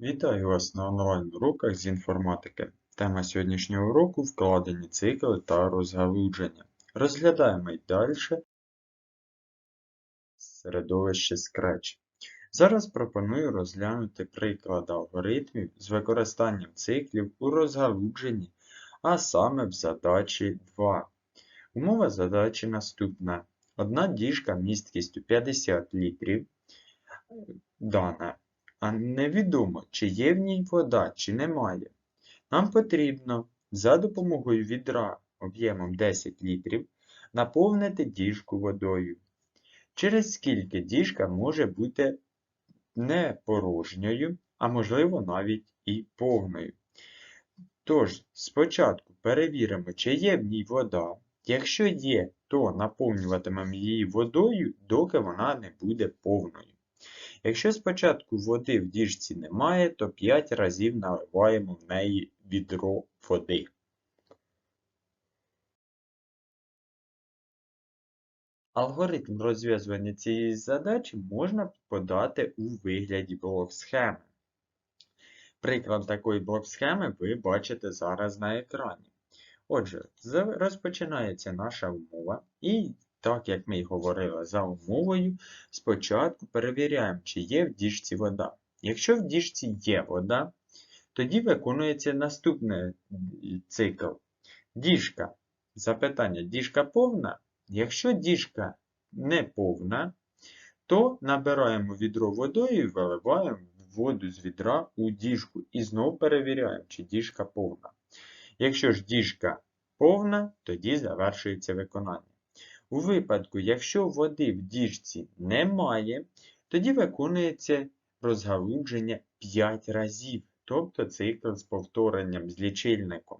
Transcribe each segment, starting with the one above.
Вітаю вас на онлайн-уроках з інформатики. Тема сьогоднішнього уроку вкладені цикли та розгалудження. Розглядаємо й далі середовище Scratch. Зараз пропоную розглянути приклад алгоритмів з використанням циклів у розгалудженні, а саме в задачі 2. Умова задачі наступна. Одна діжка місткістю 50 літрів дана а невідомо, чи є в ній вода, чи немає. Нам потрібно за допомогою відра об'ємом 10 літрів наповнити діжку водою. Через скільки діжка може бути не порожньою, а можливо навіть і повною. Тож, спочатку перевіримо, чи є в ній вода. Якщо є, то наповнюватимемо її водою, доки вона не буде повною. Якщо спочатку води в діжці немає, то 5 разів наливаємо в неї відро води. Алгоритм розв'язування цієї задачі можна подати у вигляді блок-схеми. Приклад такої блок-схеми ви бачите зараз на екрані. Отже, розпочинається наша умова, і так як ми й говорили за умовою, спочатку перевіряємо, чи є в діжці вода. Якщо в діжці є вода, тоді виконується наступний цикл. Діжка. Запитання, діжка повна? Якщо діжка не повна, то набираємо відро водою і виливаємо воду з відра у діжку. І знову перевіряємо, чи діжка повна. Якщо ж діжка повна, тоді завершується виконання. У випадку, якщо води в діжці немає, тоді виконується розгалудження 5 разів, тобто цикл з повторенням з лічильником.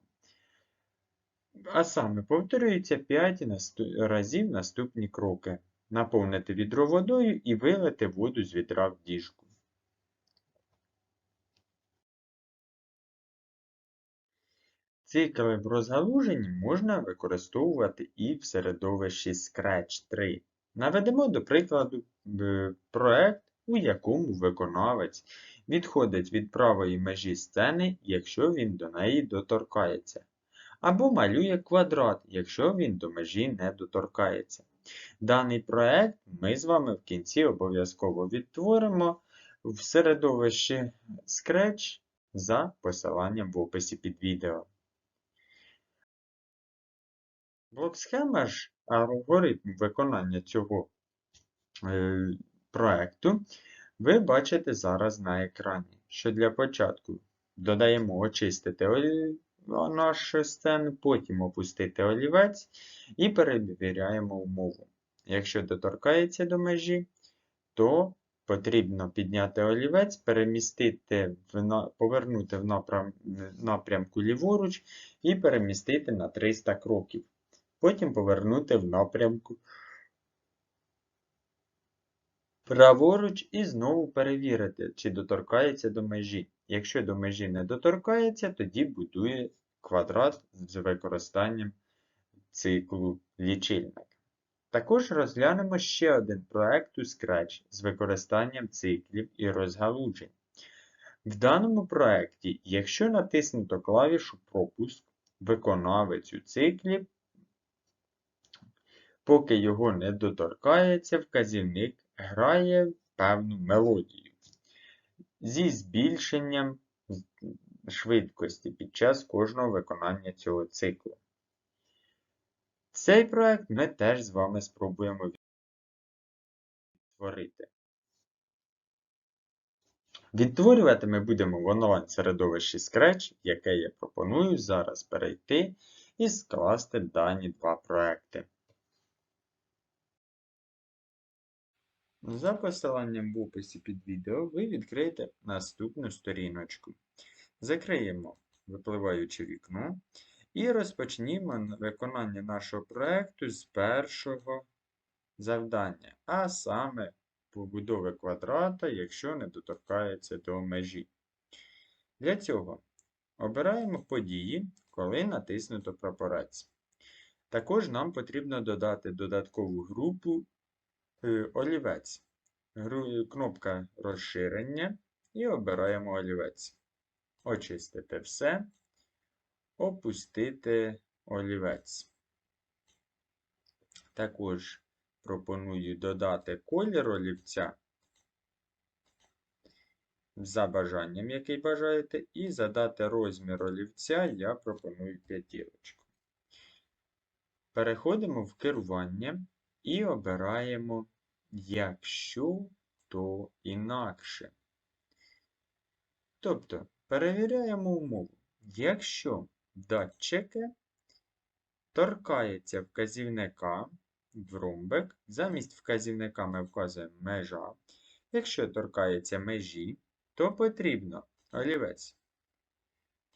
А саме повторюється 5 разів наступні кроки. Наповнити відро водою і вилити воду з відра в діжку. Цикли в розгалуженні можна використовувати і в середовищі Scratch 3. Наведемо до прикладу проект, у якому виконавець відходить від правої межі сцени, якщо він до неї доторкається. Або малює квадрат, якщо він до межі не доторкається. Даний проект ми з вами в кінці обов'язково відтворимо в середовищі Scratch за посиланням в описі під відео. Блок-схема ж алгоритм виконання цього е, проєкту ви бачите зараз на екрані. Що для початку додаємо очистити нашу сцену, потім опустити олівець і перевіряємо умову. Якщо доторкається до межі, то потрібно підняти олівець, перемістити, повернути в напрямку ліворуч і перемістити на 300 кроків потім повернути в напрямку праворуч і знову перевірити, чи доторкається до межі. Якщо до межі не доторкається, тоді будує квадрат з використанням циклу лічильника. Також розглянемо ще один проект у Scratch з використанням циклів і розгалуджень. В даному проєкті, якщо натиснуто клавішу пропуск, виконавець у циклі Поки його не доторкається, вказівник грає певну мелодію зі збільшенням швидкості під час кожного виконання цього циклу. Цей проект ми теж з вами спробуємо відтворити. Відтворювати ми будемо в онлайн-середовищі Scratch, яке я пропоную зараз перейти і скласти дані два проекти. За посиланням в описі під відео ви відкриєте наступну сторіночку. Закриємо випливаюче вікно і розпочнімо виконання нашого проєкту з першого завдання, а саме побудови квадрата, якщо не доторкається до межі. Для цього обираємо події, коли натиснуто прапорець. Також нам потрібно додати додаткову групу олівець. Кнопка розширення і обираємо олівець. Очистити все, опустити олівець. Також пропоную додати колір олівця за бажанням, який бажаєте, і задати розмір олівця я пропоную п'ятірочку. Переходимо в керування і обираємо якщо, то інакше. Тобто перевіряємо умову. Якщо датчики торкається вказівника в ромбик, замість вказівника ми вказуємо межа. Якщо торкається межі, то потрібно олівець.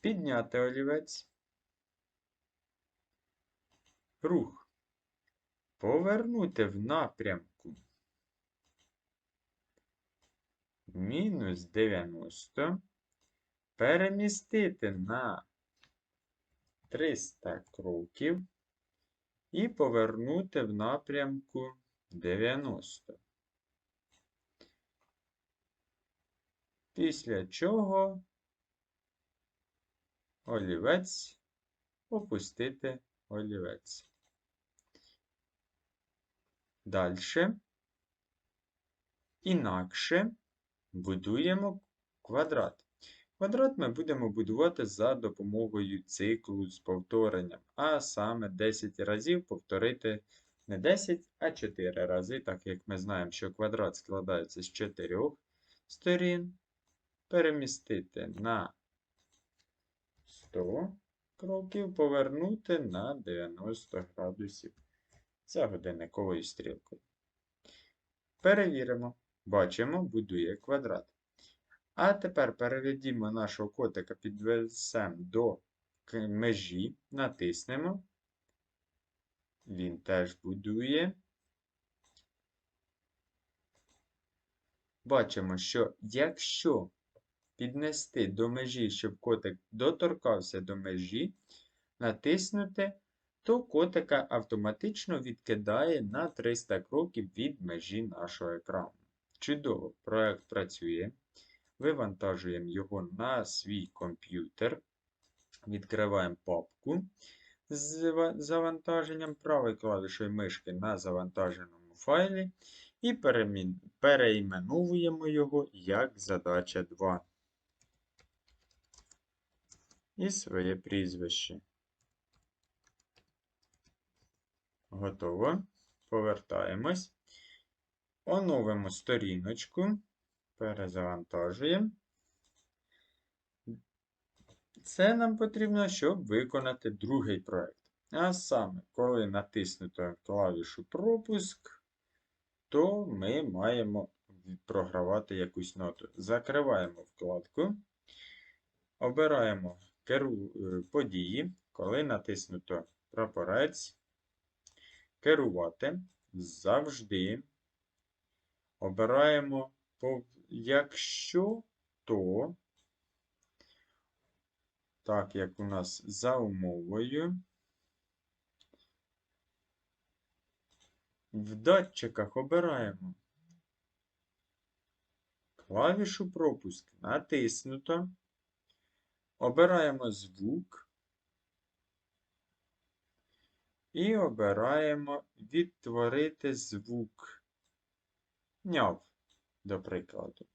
Підняти олівець. Рух. Повернути в напрямку. Мінус 90. Перемістити на 300 кроків і повернути в напрямку 90. Після чого олівець опустити олівець. Далі. Інакше будуємо квадрат. Квадрат ми будемо будувати за допомогою циклу з повторенням, а саме 10 разів повторити не 10, а 4 рази, так як ми знаємо, що квадрат складається з 4 сторін. Перемістити на 100 кроків, повернути на 90 градусів за годинниковою стрілкою. Перевіримо. Бачимо, будує квадрат. А тепер переведімо нашого котика, підвесемо до межі, натиснемо. Він теж будує. Бачимо, що якщо піднести до межі, щоб котик доторкався до межі, натиснути, то котика автоматично відкидає на 300 кроків від межі нашого екрану. Чудово, проект працює. Вивантажуємо його на свій комп'ютер. Відкриваємо папку з завантаженням правою клавішою мишки на завантаженому файлі і переіменовуємо його як задача 2. І своє прізвище. Готово. Повертаємось. Оновимо сторіночку. Перезавантажуємо. Це нам потрібно, щоб виконати другий проєкт. А саме, коли натиснуто клавішу пропуск, то ми маємо програвати якусь ноту. Закриваємо вкладку, обираємо керу... Е, події, коли натиснуто прапорець, керувати завжди. Обираємо якщо то, так як у нас за умовою, в датчиках обираємо. Клавішу пропуск натиснуто, обираємо звук. І обираємо відтворити звук няв до прикладу.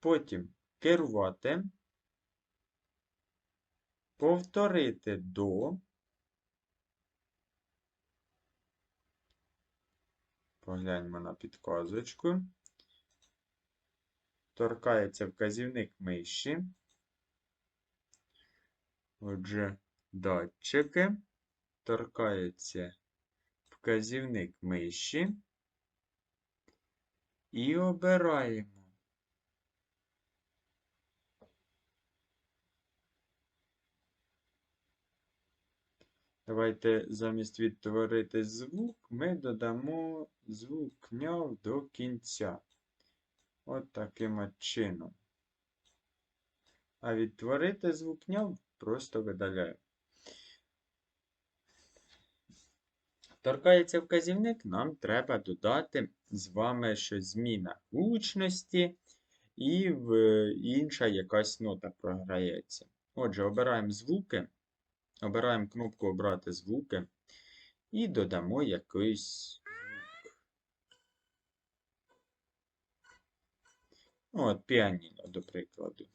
Потім керувати, повторити до, погляньмо на підказочку, торкається вказівник миші. Отже, датчики, торкається вказівник миші і обираємо. Давайте замість відтворити звук, ми додамо звук няв до кінця. От таким от чином. А відтворити звук няв просто видаляємо. Торкається вказівник, нам треба додати з вами, що зміна гучності і в інша якась нота програється. Отже, обираємо звуки, обираємо кнопку Обрати звуки і додамо якийсь звук. От, піаніно, до прикладу.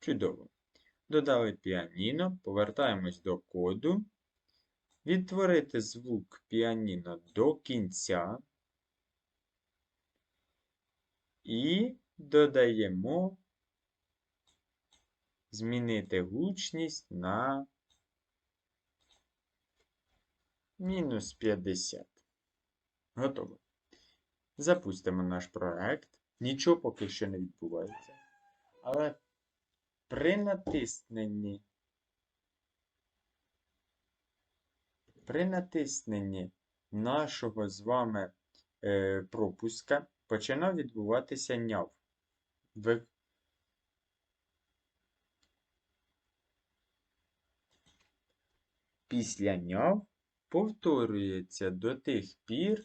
Чудово. Додали піаніно, повертаємось до коду. Відтворити звук піаніно до кінця. І додаємо змінити гучність на мінус 50. Готово. Запустимо наш проект. Нічого поки що не відбувається. Але при натисненні при натисненні нашого з вами е, пропуска починав відбуватися няв. Ви... Після няв повторюється до тих пір,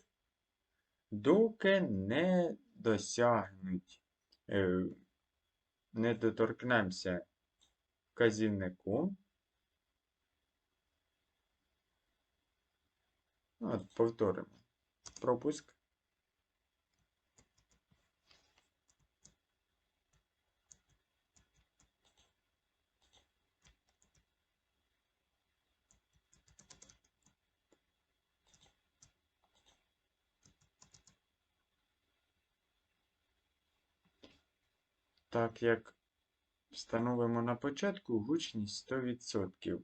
доки не досягнуть, е, не доторкнемося вказівником. От, повторимо. Пропуск. Так як встановимо на початку гучність 100%.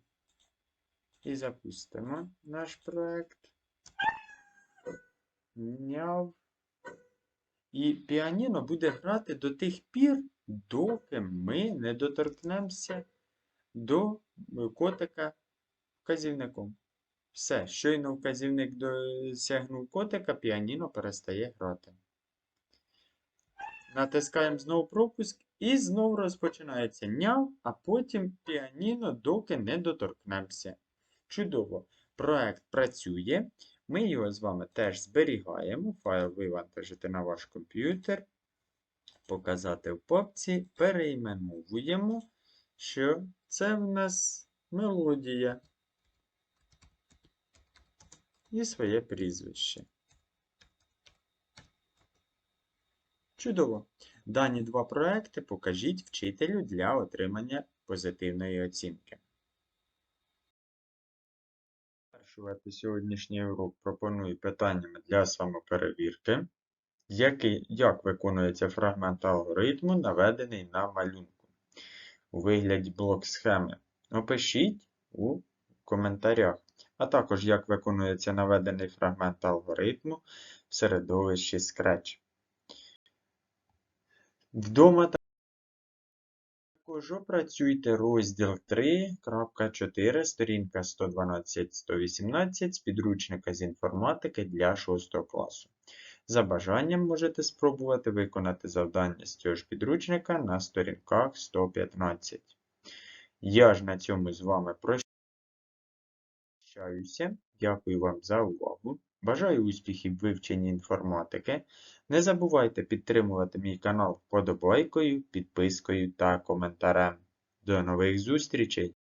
І запустимо наш проект. Няв. І піаніно буде грати до тих пір, доки ми не доторкнемося до котика вказівником. Все, щойно вказівник досягнув котика, піаніно перестає грати. Натискаємо знову пропуск і знову розпочинається няв, а потім піаніно, доки не доторкнемося. Чудово! Проект працює. Ми його з вами теж зберігаємо. Файл вивантажити на ваш комп'ютер, показати в папці, перейменовуємо, що це в нас мелодія і своє прізвище. Чудово! Дані два проекти покажіть вчителю для отримання позитивної оцінки. Завершувати сьогоднішній урок пропоную питаннями для самоперевірки. Який, як виконується фрагмент алгоритму, наведений на малюнку у вигляді блок схеми? Опишіть у коментарях. А також, як виконується наведений фрагмент алгоритму в середовищі Scratch. Вдома також опрацюйте розділ 3.4, сторінка 112-118 з підручника з інформатики для 6 класу. За бажанням можете спробувати виконати завдання з цього ж підручника на сторінках 115. Я ж на цьому з вами прощаюся. Дякую вам за увагу. Бажаю успіхів вивченні інформатики. Не забувайте підтримувати мій канал вподобайкою, підпискою та коментарем. До нових зустрічей!